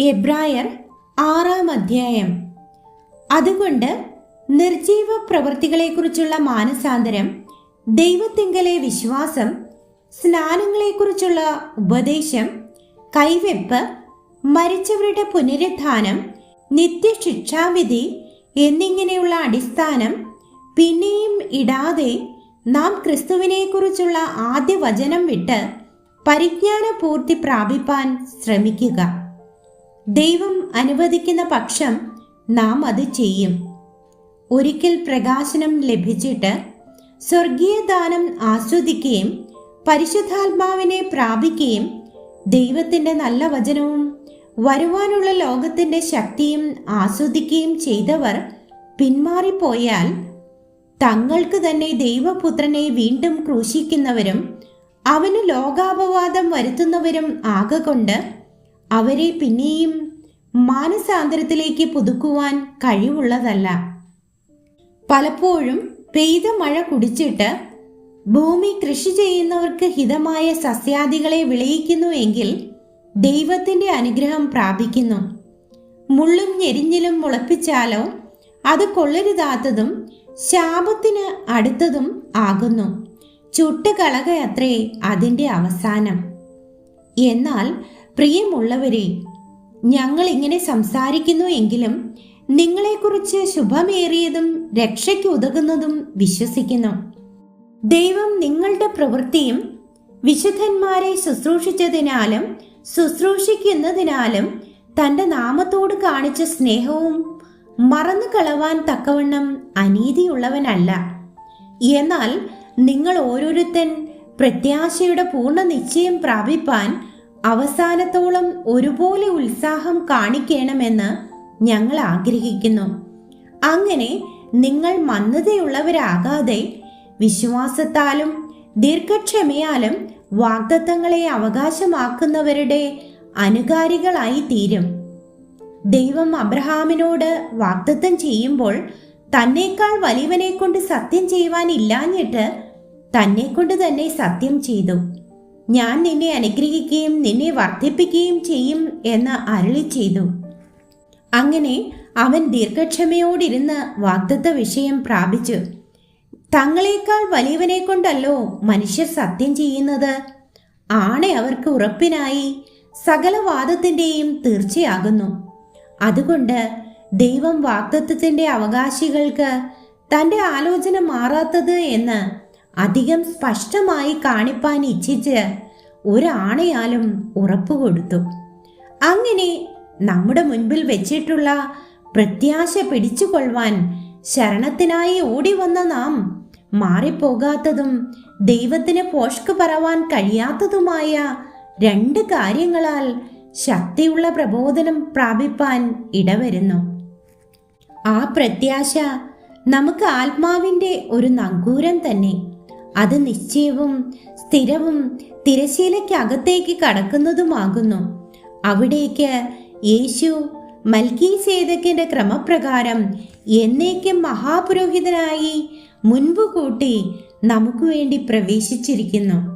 എബ്രായർ ആറാം അധ്യായം. അതുകൊണ്ട് നിർജീവ പ്രവൃത്തികളെക്കുറിച്ചുള്ള മാനസാന്തരം ദൈവത്തിങ്കലെ വിശ്വാസം സ്നാനങ്ങളെക്കുറിച്ചുള്ള ഉപദേശം കൈവെപ്പ് മരിച്ചവരുടെ പുനരുത്ഥാനം നിത്യശിക്ഷാവിധി എന്നിങ്ങനെയുള്ള അടിസ്ഥാനം പിന്നെയും ഇടാതെ നാം ക്രിസ്തുവിനെക്കുറിച്ചുള്ള ആദ്യ വചനം വിട്ട് പരിജ്ഞാന പൂർത്തി പ്രാപിപ്പാൻ ശ്രമിക്കുക. ദൈവം അനുവദിക്കുന്ന പക്ഷം നാം അത് ചെയ്യും. ഒരിക്കൽ പ്രകാശനം ലഭിച്ചിട്ട് സ്വർഗീയ ദാനം ആസ്വദിക്കുകയും പരിശുദ്ധാത്മാവിനെ പ്രാപിക്കുകയും ദൈവത്തിന്റെ നല്ല വചനവും വരുവാനുള്ള ലോകത്തിന്റെ ശക്തിയും ആസ്വദിക്കുകയും ചെയ്തവർ പിന്മാറിപ്പോയാൽ തങ്ങൾക്ക് തന്നെ ദൈവപുത്രനെ വീണ്ടും ക്രൂശിക്കുന്നവരും അവന് ലോകാപവാദം വരുത്തുന്നവരും ആകൊണ്ട് അവരെ പിന്നെയും മാനസാന്തരത്തിലേക്ക് പുതുക്കുവാൻ കഴിവുള്ളതല്ല. പലപ്പോഴും പെയ്ത മഴ കുടിച്ചിട്ട് ഭൂമി കൃഷി ചെയ്യുന്നവർക്ക് ഹിതമായ സസ്യാദികളെ വിളയിക്കുന്നു എങ്കിൽ ദൈവത്തിന്റെ അനുഗ്രഹം പ്രാപിക്കുന്നു. മുള്ളും ഞെരിഞ്ഞിലും മുളപ്പിച്ചാലോ അത് കൊള്ളരുതാത്തതും ശാപത്തിന് അടുത്തതും ആകുന്നു. ചുട്ടുകളകയത്രേ അതിന്റെ അവസാനം. എന്നാൽ പ്രിയമുള്ളവരെ ഞങ്ങൾ ഇങ്ങനെ സംസാരിക്കുന്നു എങ്കിലും നിങ്ങളെക്കുറിച്ച് ശുഭമേറിയതും രക്ഷയ്ക്ക് ഉതകുന്നതും വിശ്വസിക്കുന്നു. ദൈവം നിങ്ങളുടെ പ്രവൃത്തിയും വിശുദ്ധന്മാരെ ശുശ്രൂഷിച്ചതിനാലും ശുശ്രൂഷിക്കുന്നതിനാലും തന്റെ നാമത്തോട് കാണിച്ച സ്നേഹവും മറന്നു കളവാൻ തക്കവണ്ണം അനീതിയുള്ളവനല്ല. എന്നാൽ നിങ്ങൾ ഓരോരുത്തൻ പ്രത്യാശയുടെ പൂർണ നിശ്ചയം പ്രാപിപ്പാൻ അവസാനത്തോളം ഒരുപോലെ ഉത്സാഹം കാണിക്കണമെന്ന് ഞങ്ങൾ ആഗ്രഹിക്കുന്നു. അങ്ങനെ നിങ്ങൾ മന്ദതയുള്ളവരാകാതെ വിശ്വാസത്താലും ദീർഘക്ഷമയാലും വാഗ്ദത്തങ്ങളെ അവകാശമാക്കുന്നവരുടെ അനുകാരികളായി തീരും ദൈവം അബ്രഹാമിനോട് വാഗ്ദത്തം ചെയ്യുമ്പോൾ തന്നെക്കാൾ വലിയവനെ കൊണ്ട് സത്യം ചെയ്യുവാനില്ലാഞ്ഞിട്ട് തന്നെ കൊണ്ട് തന്നെ സത്യം ചെയ്തു. ഞാൻ നിന്നെ അനുഗ്രഹിക്കുകയും നിന്നെ വർദ്ധിപ്പിക്കുകയും ചെയ്യും എന്ന് അരുളി ചെയ്തു. അങ്ങനെ അവൻ ദീർഘക്ഷമയോടിരുന്ന് വാഗ്ദത്ത വിഷയം പ്രാപിച്ചു. തങ്ങളേക്കാൾ വലിയവനെ കൊണ്ടല്ലോ മനുഷ്യർ സത്യം ചെയ്യുന്നത്? ആണെ അവർക്ക് ഉറപ്പിനായി സകല വാദത്തിന്റെയും തീർച്ചയാകുന്നു. അതുകൊണ്ട് ദൈവം വാഗ്ദത്വത്തിന്റെ അവകാശികൾക്ക് തന്റെ ആലോചന മാറാത്തത് എന്ന് അധികം സ്പഷ്ടമായി കാണിപ്പാൻ ഇച്ഛിച്ച് ഒരാണയാലും ഉറപ്പ് കൊടുത്തു. അങ്ങനെ നമ്മുടെ മുൻപിൽ വെച്ചിട്ടുള്ള പ്രത്യാശ പിടിച്ചുകൊള്ളുവാൻ ശരണത്തിനായി ഓടി വന്ന നാം മാറിപ്പോകാത്തതും ദൈവത്തിന് പോഷ്ക് പറവാൻ കഴിയാത്തതുമായ രണ്ട് കാര്യങ്ങളാൽ ശക്തിയുള്ള പ്രബോധനം പ്രാപിപ്പാൻ ഇടവരുന്നു. ആ പ്രത്യാശ നമുക്ക് ആത്മാവിന്റെ ഒരു നങ്കൂരം തന്നെ. അത് നിശ്ചയവും സ്ഥിരവും തിരശീലയ്ക്കകത്തേക്ക് കടക്കുന്നതുമാകുന്നു. അവിടേക്ക് യേശു മൽക്കീ സേതക്കിന്റെ ക്രമപ്രകാരം എന്നേക്കും മഹാപുരോഹിതനായി മുൻപ് കൂട്ടി നമുക്ക് വേണ്ടി പ്രവേശിച്ചിരിക്കുന്നു.